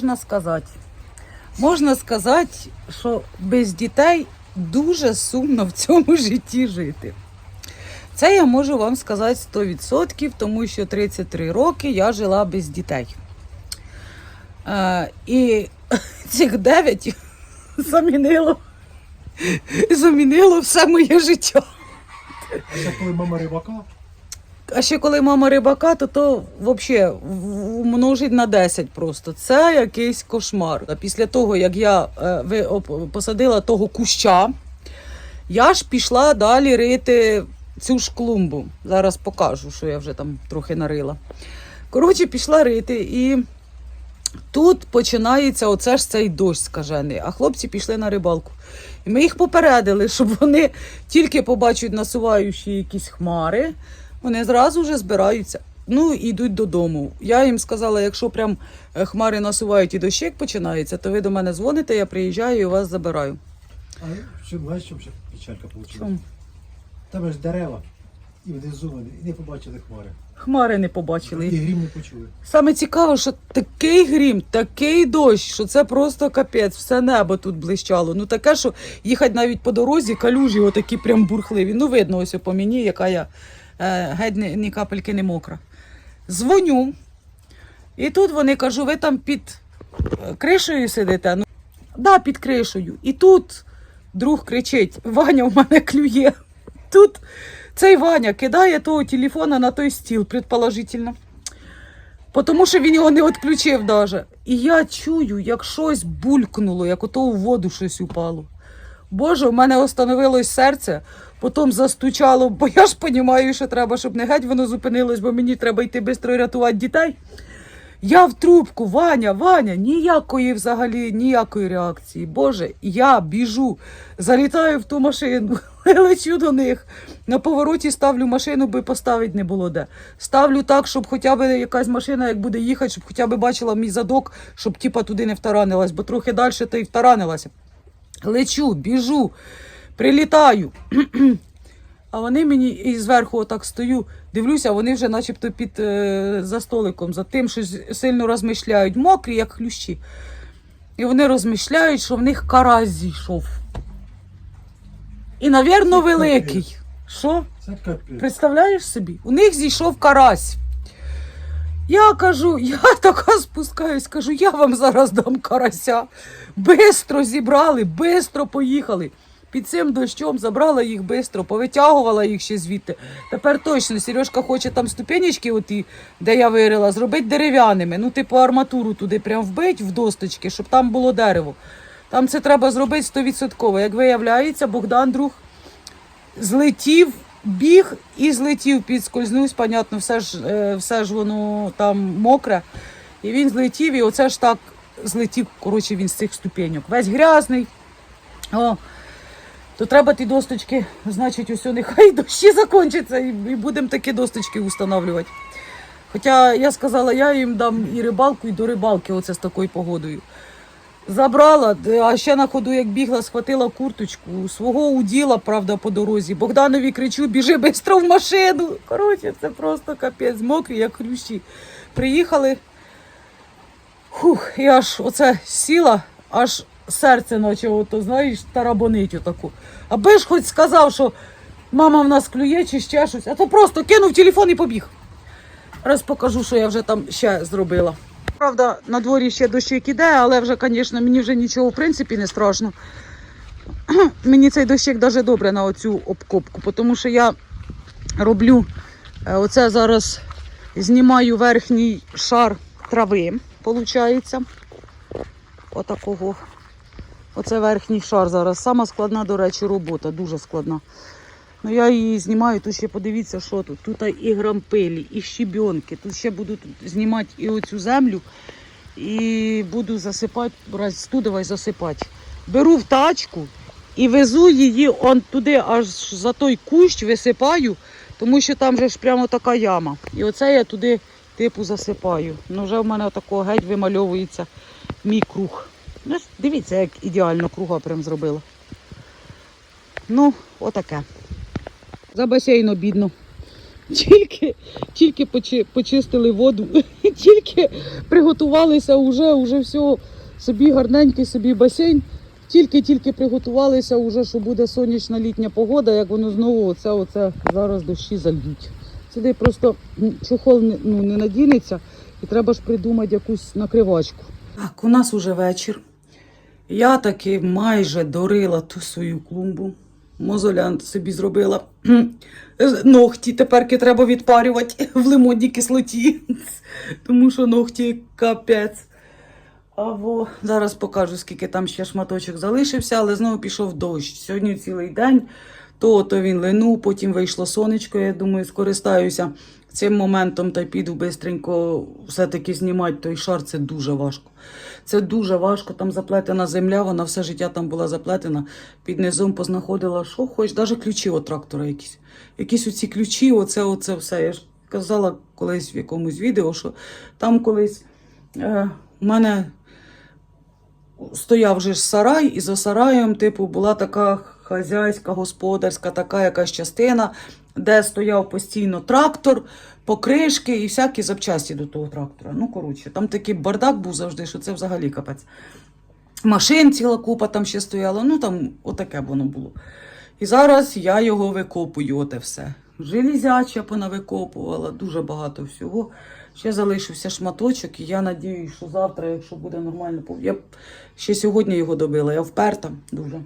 Можна сказати? Можна сказати, що без дітей дуже сумно в цьому житті жити. Це я можу вам сказати 100%, тому що 33 роки я жила без дітей. Е, і цих 9 замінило, замінило все моє життя. А ще коли мама рибака, А ще коли мама рибака, то то взагалі множить на 10 просто. Це якийсь кошмар. Після того, як я е, посадила того куща, я ж пішла далі рити цю ж клумбу. Зараз покажу, що я вже там трохи нарила. Коротше, пішла рити і. Тут починається оце ж цей дощ скажений, а хлопці пішли на рибалку. І ми їх попередили, щоб вони тільки побачать насуваючі якісь хмари, вони зразу вже збираються. Ну, йдуть додому. Я їм сказала, якщо прям е, хмари насувають і дощик починається, то ви до мене дзвоните, я приїжджаю і вас забираю. а що, знаєш, ще печалька вийшла? Там ж дерева, і внизу вони, і не побачили хмари. Хмари не І побачили. грім не почули. Саме цікаво, що такий грім, такий дощ, що це просто капець, все небо тут блищало. Ну таке, що їхати навіть по дорозі, калюжі отакі прям бурхливі. Ну, видно ось по мені, яка я геть ні, капельки не мокра. Дзвоню. І тут вони кажу, ви там під е, кришею сидите? Ну, да, під кришею. І тут друг кричить: Ваня в мене клює. Тут цей Ваня кидає того телефона на той стіл, предположительно. Тому що він його не відключив даже. І я чую, як щось булькнуло, як ото у воду щось упало. Боже, в мене остановилось серце, потім застучало, бо я ж розумію, що треба, щоб не геть воно зупинилось, бо мені треба йти швидко рятувати дітей. Я в трубку, Ваня, Ваня, ніякої взагалі, ніякої реакції. Боже, я біжу, залітаю в ту машину, лечу до них. На повороті ставлю машину, бо поставити не було де. Ставлю так, щоб хоча б якась машина, як буде їхати, щоб хоча б бачила мій задок, щоб тіпа туди не втаранилась, бо трохи далі та й втаранилася. Лечу, біжу, прилітаю. А вони мені і зверху отак стою, дивлюся, вони вже начебто під е, за столиком, за тим, що сильно розмишляють, мокрі, як хлющі. І вони розмишляють, що в них карась зійшов. І, навірно, великий. Що? Представляєш собі? У них зійшов карась. Я кажу, я така спускаюсь, кажу, я вам зараз дам карася. Бистро зібрали, бистро поїхали. Під цим дощом забрала їх бистро, повитягувала їх ще звідти. Тепер точно Сережка хоче там ступенечки, оті, де я вирила, зробити дерев'яними. Ну, типу арматуру туди прям вбить в досточки, щоб там було дерево. Там це треба зробити стовідсотково. Як виявляється, Богдан друг злетів, біг і злетів, підскользнувся, понятно, все ж, е, все ж воно там мокре. І він злетів, і оце ж так злетів, коротше, він з цих ступеньок. Весь грязний. О, то треба ті досточки, значить, усе нехай дощі закінчаться, і, і будемо такі досточки встановлювати. Хоча я сказала, я їм дам і рибалку, і до рибалки, оце з такою погодою. Забрала, а ще на ходу, як бігла, схватила курточку, свого уділа, правда, по дорозі. Богданові кричу, біжи швидко в машину. Коротше, це просто капець, мокрі, як хрющі. Приїхали. Хух, і аж оце сіла, аж серце наче, ото, знаєш, тарабонить отаку. Аби ж хоч сказав, що мама в нас клює чи ще щось, а то просто кинув телефон і побіг. Раз покажу, що я вже там ще зробила. Правда, на дворі ще дощик іде, але вже, звісно, мені вже нічого в принципі не страшно. мені цей дощик дуже добре на оцю обкопку, тому що я роблю е, оце зараз знімаю верхній шар трави, виходить. Отакого. Оце верхній шар зараз. Сама складна, до речі, робота, дуже складна. Ну я її знімаю, тут ще подивіться, що тут. Тут і грампелі, і щебенки. Тут ще буду знімати і оцю землю. І буду засипати, раз туди засипати. Беру в тачку і везу її он туди, аж за той кущ висипаю, тому що там же ж прямо така яма. І оце я туди типу засипаю. Ну вже в мене отако геть вимальовується мій круг. Ну, дивіться, як ідеально круга прям зробила. Ну, отаке. За басейн обідно. Тільки, тільки почи- почистили воду, Тільки приготувалися уже, уже все, собі гарненький, собі басейн. Тільки-тільки приготувалися, уже, що буде сонячна літня погода, як воно знову оце, оце зараз дощі зальють. Сюди просто чохол ну, не надінеться і треба ж придумати якусь накривачку. Так, у нас уже вечір. Я таки майже дорила ту свою клумбу. Мозолян собі зробила ногті. Теперки треба відпарювати в лимонній кислоті, тому що ногті капець. Або зараз покажу, скільки там ще шматочок залишився, але знову пішов дощ. Сьогодні цілий день. То, то він линув, потім вийшло сонечко. Я думаю, скористаюся цим моментом та й піду бистренько все-таки знімати той шар. Це дуже важко. Це дуже важко. Там заплетена земля, вона все життя там була заплетена. Під низом познаходила, що хоч, навіть ключі от трактора якісь. Якісь оці ключі, оце, оце все. Я ж казала колись в якомусь відео, що там колись е, у мене стояв же сарай, і за сараєм, типу, була така хазяйська, господарська, така якась частина, де стояв постійно трактор, покришки і всякі запчасті до того трактора. Ну, коротше, там такий бардак був завжди, що це взагалі капець. Машин ціла купа там ще стояла, ну там отаке воно було. І зараз я його викопую, оте все. Железяча понавикопувала, дуже багато всього. Ще залишився шматочок, і я надіюсь, що завтра, якщо буде нормально, я б ще сьогодні його добила. Я вперта дуже.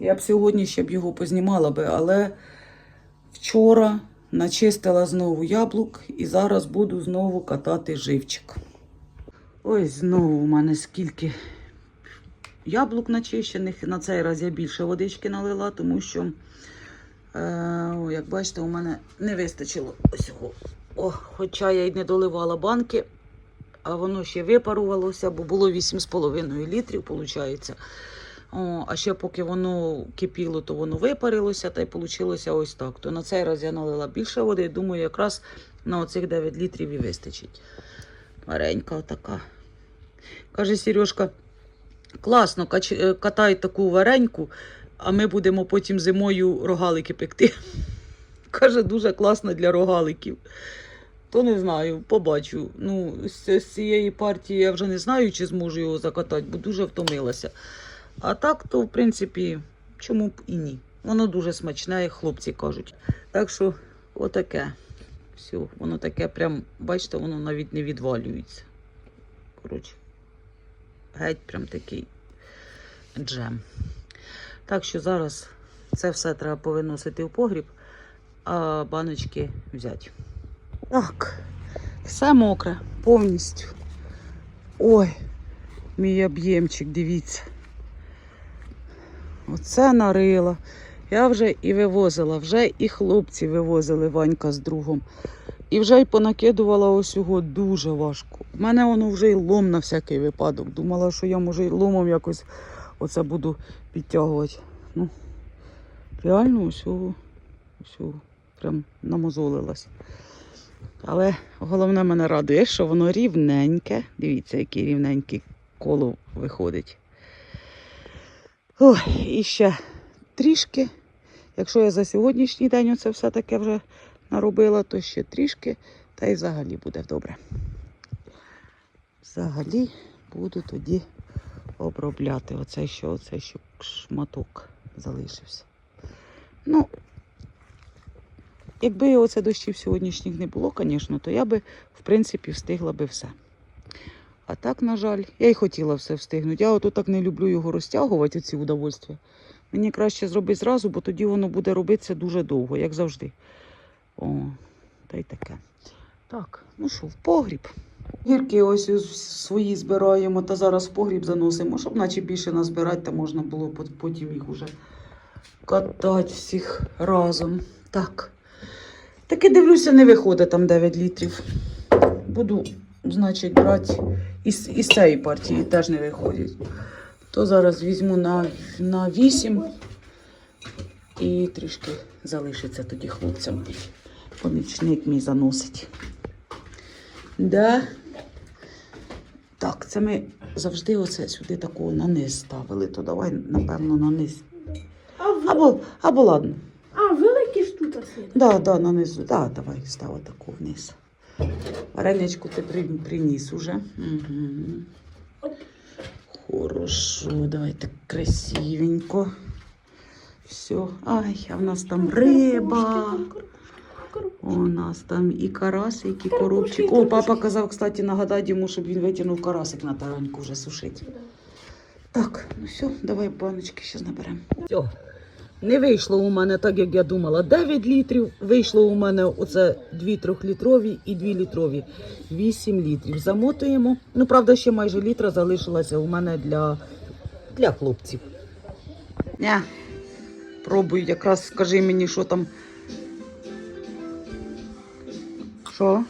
Я б сьогодні ще б його познімала би, але вчора начистила знову яблук і зараз буду знову катати живчик. Ось знову у мене скільки яблук начищених. На цей раз я більше водички налила, тому що, е, як бачите, у мене не вистачило ось. О, хоча я й не доливала банки, а воно ще випарувалося, бо було 8,5 літрів, виходить. О, а ще поки воно кипіло, то воно випарилося, та й вийшло ось так. То на цей раз я налила більше води, думаю, якраз на оцих 9 літрів і вистачить. Варенька отака. Каже Сережка, класно, е, катай таку вареньку, а ми будемо потім зимою рогалики пекти. Каже, дуже класно для рогаликів. То не знаю, побачу. Ну, з цієї партії я вже не знаю, чи зможу його закатати, бо дуже втомилася. А так, то, в принципі, чому б і ні. Воно дуже смачне, як хлопці кажуть. Так що, отаке. Все, воно таке прям, бачите, воно навіть не відвалюється. Коротше, геть прям такий джем. Так що зараз це все треба повиносити в погріб, а баночки взяти. Так, все мокре, повністю. Ой, мій об'ємчик, дивіться. Оце нарила. Я вже і вивозила, вже і хлопці вивозили Ванька з другом. І вже й понакидувала ось його дуже важко. У мене воно вже й лом на всякий випадок. Думала, що я може й ломом якось оце буду підтягувати. Ну, реально усього, усього прям намозолилась. Але головне мене радує, що воно рівненьке. Дивіться, яке рівненьке коло виходить. Ой, і ще трішки. Якщо я за сьогоднішній день оце все таке вже наробила, то ще трішки, та й взагалі буде добре. Взагалі буду тоді обробляти. Оцей що, оцей що шматок залишився. Ну, якби оце дощів сьогоднішніх не було, звісно, то я би, в принципі, встигла би все. А так, на жаль, я й хотіла все встигнути. Я ото так не люблю його розтягувати, ці удовольствия. Мені краще зробити зразу, бо тоді воно буде робитися дуже довго, як завжди. О, та й таке. Так, ну що, в погріб. Гірки ось свої збираємо та зараз в погріб заносимо, щоб наче більше назбирати, та можна було потім їх уже катати всіх разом. Так. Таки дивлюся, не виходить там 9 літрів. Буду, значить, брати із, із цієї партії теж не виходять. То зараз візьму на, на 8 і трішки залишиться тоді хлопцям. Помічник мій заносить. Да. Так, це ми завжди оце сюди такого на низ ставили, то давай, напевно, на низ. Або, або ладно. а великі ж тут сидять. Да, да, на низу. Да, давай став таку вниз. Вареничку ти при- приніс уже. Угу. Хорошо, давайте красивенько. Все. Ай, а в нас там риба. У нас там і карасик, і коробчик. О, папа казав, кстати, нагадати йому, щоб він витягнув карасик на тараньку вже сушити. Так, ну все, давай баночки зараз наберемо. Все. Не вийшло у мене так, як я думала. 9 літрів. Вийшло у мене оце 2 трьохлітрові і 2 літрові. 8 літрів. Замотуємо. Ну, правда, ще майже літра залишилося у мене для, для хлопців. Ня. Пробуй, якраз скажи мені, що там. Що?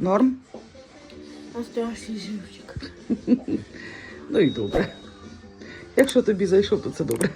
Норм? Остався живчик. Ну і добре. Якщо тобі зайшов, то це добре.